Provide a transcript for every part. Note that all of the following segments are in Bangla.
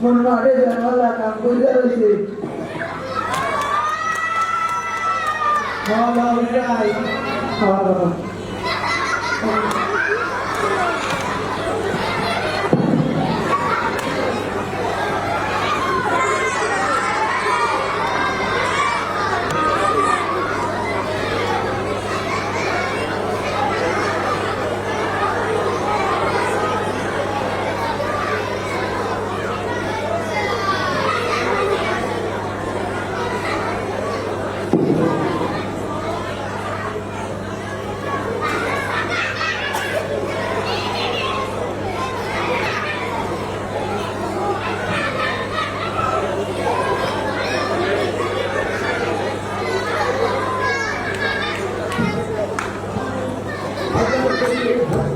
মারে জানলা কাম করে রয়েছে বাবা উঠাই বাবা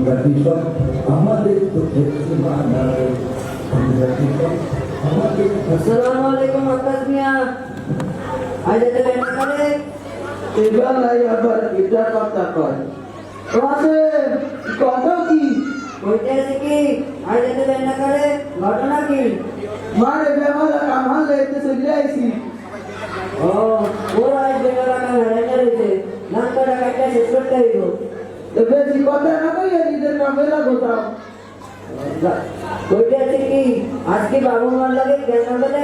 আমরা কৃষক আমাদের দুঃখের সীমা নাই আমরা কৃষক আমাদের আসসালামু আলাইকুম আকাশ মিয়া। আজ এত লেট করে এবার নাই আবার এটা কথা কয়। আছে কত কি? আছে কি? আজ এত লেট না করে ঘটনা কি? মারে বেমালা কামাল লেতে চলে আইছি। ও ওর আজ বেলা কাম হারাইতে রয়েছে নামটা কাটটা শেষ করতে হইব। তো বেশি কথা না কইয়া নিজের কামে বলতে আছে কি? আজকে বাবু মার লাগে কেন বলে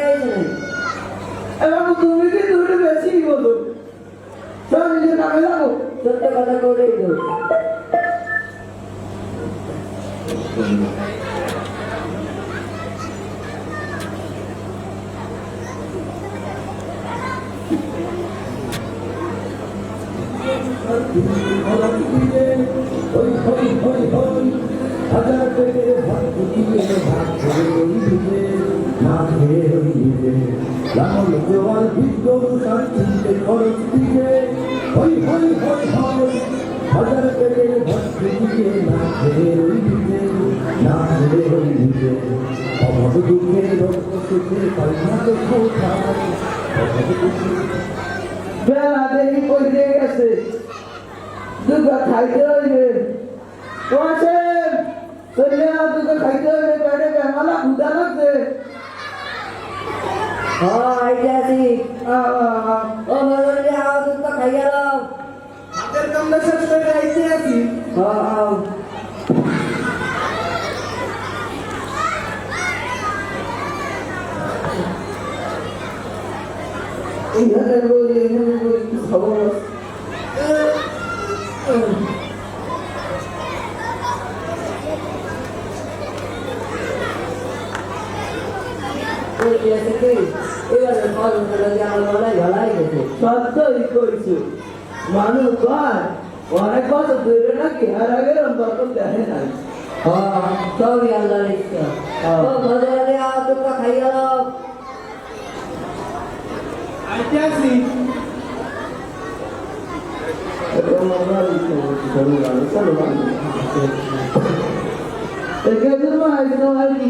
না তুমি কি তুমি বেশি বলো? সব নিজের কামে লাগো। সত্য কথা করে তো হই হই হই হই হাজার পেটে ভাত ফুটিয়ে ভাত খেয়ে দিবে না খেয়ে দিবে লাঙল জোয়ার বিদ্যুৎ হাজার পেটে ভাত ফুটিয়ে না না খেয়ে দিবে অভাব দুঃখে রক্ত সুখে না তো কোথায় বেলা দেরি কইতে গেছে দুগা খাইতে হইবে ও আছে চলে না দুগা খাইতে হইবে পেটে বেমালা ক্ষুদা লাগছে হ্যাঁ আইতে আছি ও বলতে আও দুধ তো খাই গেল হাতের কামটা শেষ করে আইতে আছি হ্যাঁ হ্যাঁ এই হাতের বই এখানে বই খবর বলতে আছে কি এবারে করে আমার বলাই ভালাই গেছে সত্যই কইছো মানুষ কয় অনেক বছর ধরে নাকি আর আগের অন্তর্ক দেখে নাই। হ্যাঁ সবই আল্লাহর ইচ্ছা। ও ভজরে আও দুধ তো খাই গেল আইতে আছি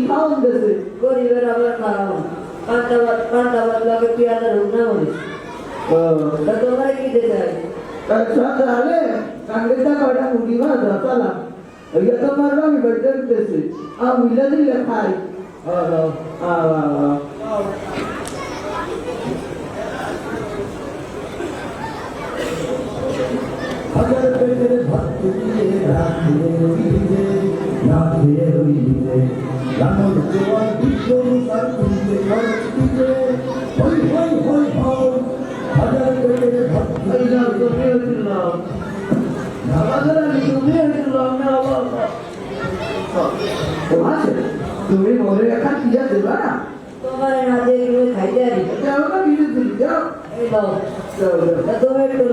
খাওয়ান গরিবের আবার খারাপ અંતવત અંતવત લાગે પ્યાર ના હોય તો તમારે કીધે સાહેબ અચ્છા ચાલે सांगितलं काढा मुलीला जाताला येतो मला मी बद्दल देते आ मुलीला दिली खाय अगर तेरे भक्त की रात मेरी না না রইবে লাঙল জোয়ার বিদ্যুৎ সার কিনতে খরচ দিবে হই হই হই হই হাজার এইটা ফুটিয়ে তুমি আমি না মনে রাখা কি যাচ্ছে না তোমার না দিয়ে তুমি খাইতে আরি এটা আমাকে কিছু দিলি যাও এই দাও তুমি একটু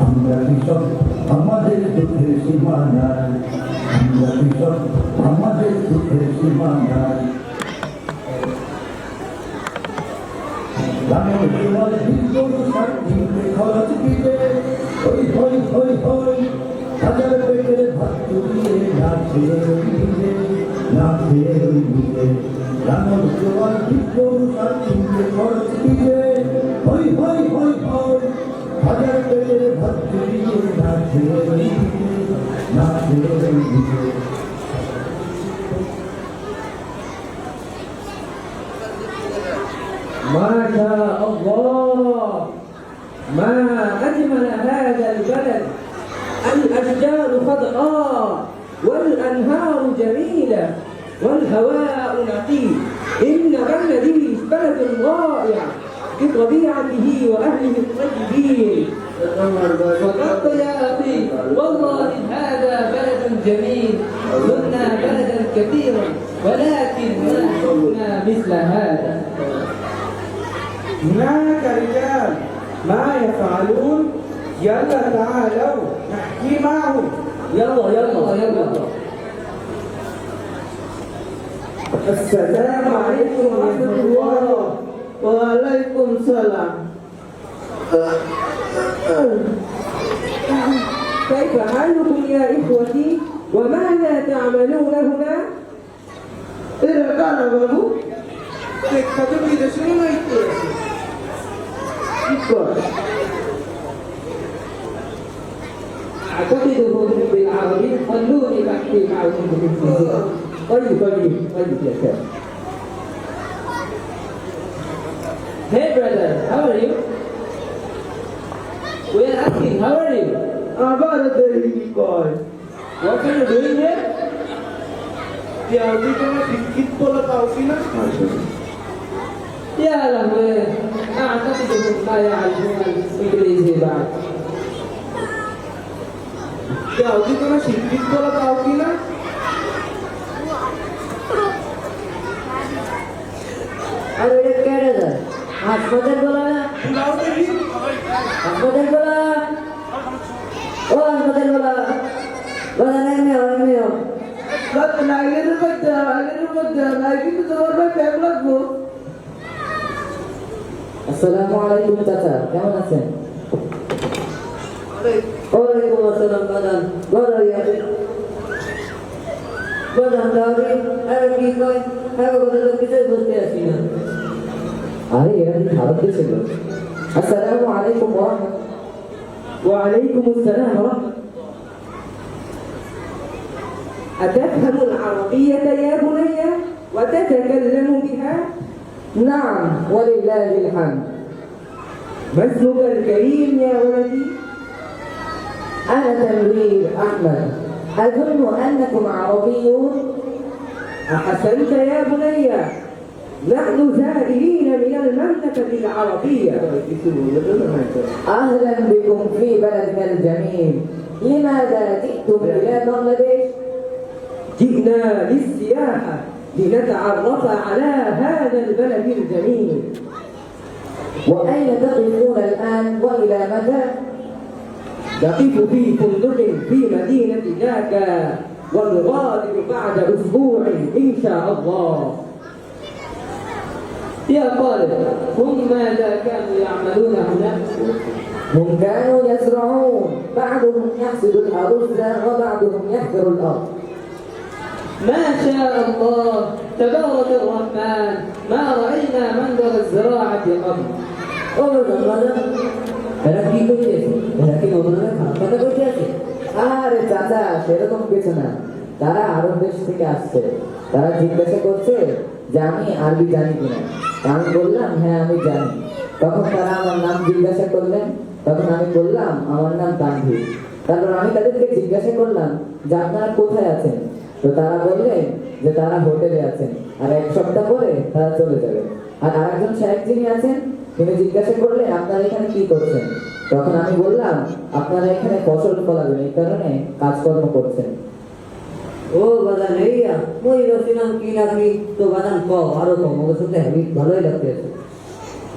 আমরা কৃষক আমাদের দুঃখের সীমা নাই আমরা কৃষক আমাদের দুঃখের সীমা নাই হাজার পেটের ভাত চুরিয়ে না খেয়ে রইলে না খেয়ে রইলে লাঙল জোয়ার ভিড় সার কিনতে খরচ দিতে, হই হই হই ما شاء الله. ما أجمل هذا البلد. الأشجار خضراء والأنهار جميلة والهواء نقي إن بلدي بلد رائع. بطبيعته وأهله الطيبين. صدقت يا أخي والله هذا بلد جميل. زرنا بلدا كثيرا ولكن ما شفنا مثل هذا. هناك رجال ما يفعلون. يلا تعالوا نحكي معهم. يلا يلا يلا. السلام عليكم ورحمة الله. Waalaikumsalam. كيف حالكم يا إخوتي؟ وماذا تعملون هنا؟ إرقانا بابو تكتبوا إذا شنو ما أعتقدهم بالعربي خلوني أحكي معكم طيب طيب طيب يا شباب Hey brother, how are you? We are asking, how are you? I got a very boy. What are you doing here? Yeah, we can keep full of our يا لهوي اعتقد انهم لا يعرفون الانجليزي بعد يا ودي كنا شركه ولا تعرفينها হাসপাতাল বলা হাসপাতাল বলা ও হাসপাতাল বলা বলা নাই মেয়ে হয় মেয়ে। নাইগের মধ্যে নাইগের মধ্যে নাই কিন্তু তোমার ভাই ব্যাগ লাগবো। আসসালামু আলাইকুম চাচা কেমন আছেন? ওয়ালাইকুম আসসালাম বাদান ভালো আছি বাদান দাওরি আরে কি কই হ্যাঁ কথা তো কিছুই বুঝতে আসি না। عليا يعني حضرتك اسم السلام عليكم ورحمة وعليكم السلام ورحمة أتفهم العربية يا بني؟ وتتكلم بها؟ نعم ولله الحمد. ما اسمك الكريم يا ولدي؟ أنا تنوير أحمد. أظن أنكم عربيون. أحسنت يا بني؟ نحن زائرين من المملكة العربية أهلا بكم في بلدنا الجميل لماذا جئتم إلى بنغلاديش؟ جئنا للسياحة لنتعرف على هذا البلد الجميل وأين تقفون الآن وإلى متى؟ نقف في فندق في مدينة ذاكا ونغادر بعد أسبوع إن شاء الله يا طالب هم ماذا كانوا يعملون هناك؟ هم كانوا يزرعون بعضهم يحصد الأرز وبعضهم يحفر الأرض ما شاء الله تبارك الرحمن ما رأينا منظر الزراعة قبل ও দাদা এরা কি করছে এরা কি নতুনরা খারাপ কথা করতে আছে আরে চাচা সেরকম কিছু না তারা আরব দেশ থেকে আসছে তারা জিজ্ঞাসা করছে যে আমি আরবি জানি কিনা। আমি বললাম হ্যাঁ আমি জানি। তখন তারা আমার নাম জিজ্ঞাসা করলেন। তখন আমি বললাম, আমার নাম তানভীর তারপর আমি তাদেরকে জিজ্ঞাসা করলাম, যে আপনারা কোথায় আছেন? তো তারা বললেন যে, তারা হোটেলে আছেন। আর এক সপ্তাহ পরে তারা চলে যাবে। আর আরেকজন সাহেব যিনি আছেন, তিনি জিজ্ঞাসা করলেন, আপনারা এখানে কি করছেন? তখন আমি বললাম, আপনারা এখানে ফসল ফলাবেন, এই কারণে কাজকর্ম করছেন। ও মই কি তো ক আরো আমি ভালোই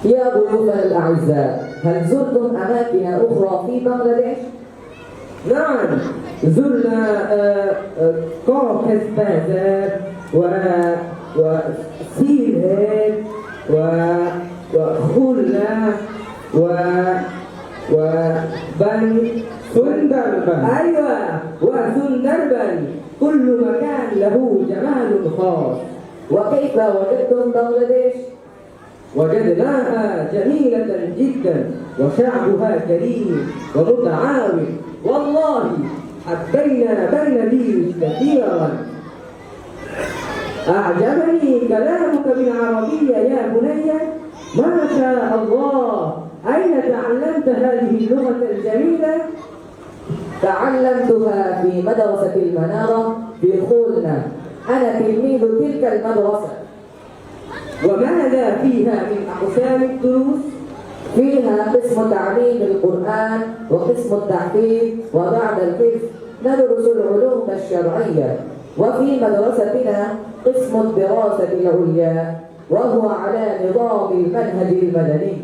يا ضيوفنا الأعزاء هل زرتم أماكن أخرى في بنغلاديش؟ نعم زرنا كوكس بازار و و هيك و وخلة و و بن سندربن أيوه و سندربن كل مكان له جمال خاص وكيف وجدتم بنغلاديش؟ وجدناها جميلة جدا وشعبها كريم ومتعاون والله حبينا بناديس كثيرا أعجبني كلامك بالعربية يا بني ما شاء الله أين تعلمت هذه اللغة الجميلة؟ تعلمتها في مدرسة المنارة في خولنا أنا تلميذ تلك المدرسة وماذا فيها من أقسام الدروس؟ فيها قسم تعليم القرآن وقسم التحفيظ وبعد الحفظ ندرس العلوم الشرعية وفي مدرستنا قسم الدراسة العليا وهو على نظام المنهج المدني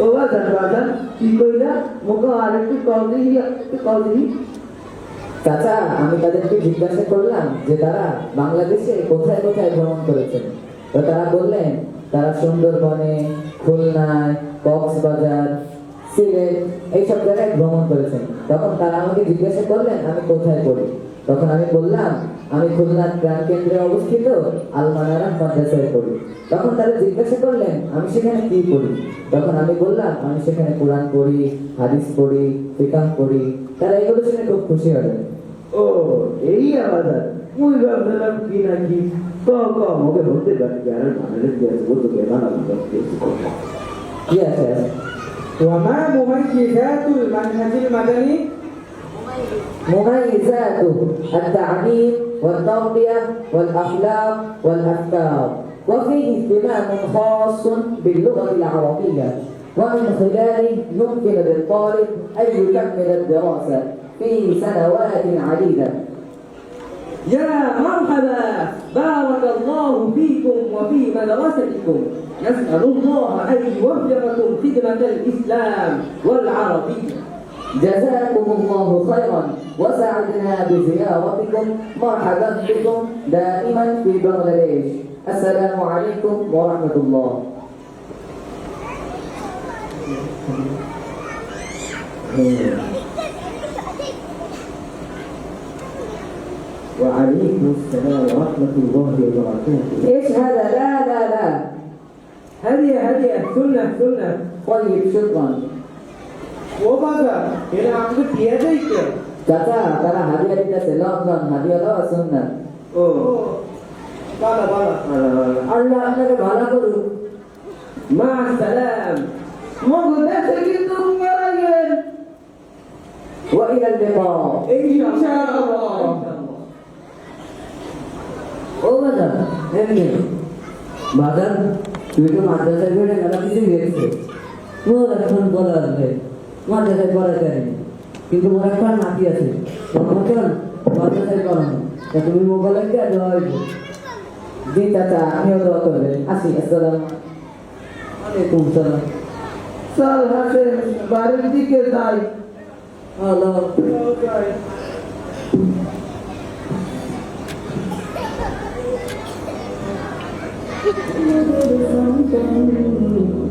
ও বাজান বাজান কি কইলা মুখ আরেকটু কল দিই একটু কল দিই চাচা আমি তাদেরকে জিজ্ঞাসা করলাম যে তারা বাংলাদেশে কোথায় কোথায় ভ্রমণ করেছেন তো তারা বললেন তারা সুন্দরবনে খুলনায় কক্সবাজার সিলেট এইসব জায়গায় ভ্রমণ করেছেন তখন তারা আমাকে জিজ্ঞাসা করলেন আমি কোথায় পড়ি তখন আমি বললাম আমি খুলনার প্রাণ কেন্দ্রে অবস্থিত আলমানারা মাদ্রাসায় পড়ি তখন তারা জিজ্ঞাসা করলেন আমি সেখানে কি পড়ি তখন আমি বললাম আমি সেখানে কোরআন পড়ি হাদিস পড়ি ফিকাহ পড়ি তারা এগুলো শুনে খুব খুশি হলেন ও এই আবাদান মুই ভাবলাম কি নাকি ক ক মুখে বলতে পারি আর মানে দিয়ে বলতে কে না কি আছে আছে? وما مميزات المنهج المدني؟ مميزاته التعليم والتربية والأخلاق والأفكار. وفيه اهتمام خاص باللغة العربية. ومن خلاله يمكن للطالب أن يكمل الدراسة في سنوات عديدة. يا مرحبا بارك الله فيكم وفي مدرستكم. نسأل الله أن يوفقكم خدمة الإسلام والعربية. جزاكم الله خيرا. وسعدنا بزيارتكم مرحبا بكم دائما في بنغلاديش. السلام عليكم ورحمة الله. وعليكم السلام ورحمة الله وبركاته. إيش هذا؟ لا لا لا. هدية هدية. سنة سنة طيب شكرا. ও বাবা এরা আমাকে দিয়ে দেয় কে চাচা তারা হাদিয়া দিতেছে লন লন হাদিয়া দাও শুননা ও বাবা বাবা আল্লাহ আপনাকে ভালো করুক মা সালাম মগ দেশে কিন্তু মারা গেলেন وإلى اللقاء ইনশাআল্লাহ ও বাজার এমনি বাজার তুই তো মাদ্রাসায় পড়ে মেলা কিছু গেছে তোর এখন বলা আছে মাদ্রাসায় পড়া যায়নি কিন্তু মোর একটা নাতি আছে। মতন মাদ্রাসায় পড়ানো তা তুমি মোবাইলে কে দেওয়া হয়েছে জি চাচা আমিও দোয়া করবেন আসি আসসালাম। ওয়ালাইকুম সালাম। চল হাসে বাড়ির দিকে যাই। হ্যালো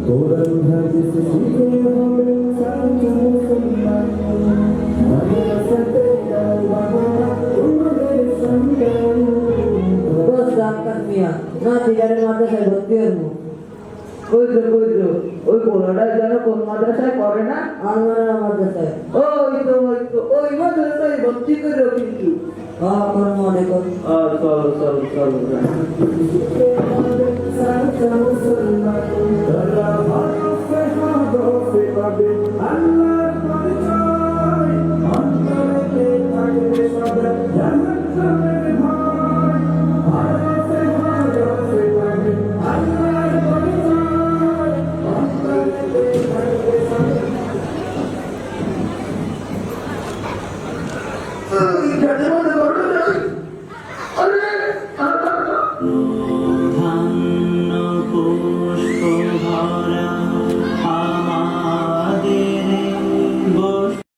কোরআন হাদিস শিখে হবে। না দিগারের মাদ্রাসায় ভর্তি হব ওই তো ওই তো ওই পোলাটা যেন কোন মাদ্রাসায় করে না আলমারা মাদ্রাসায় ওই তো ওই তো ওই মাদ্রাসায় ভর্তি করে কিন্তু হ্যাঁ কোন মনে কর আর চল চল চল সাথে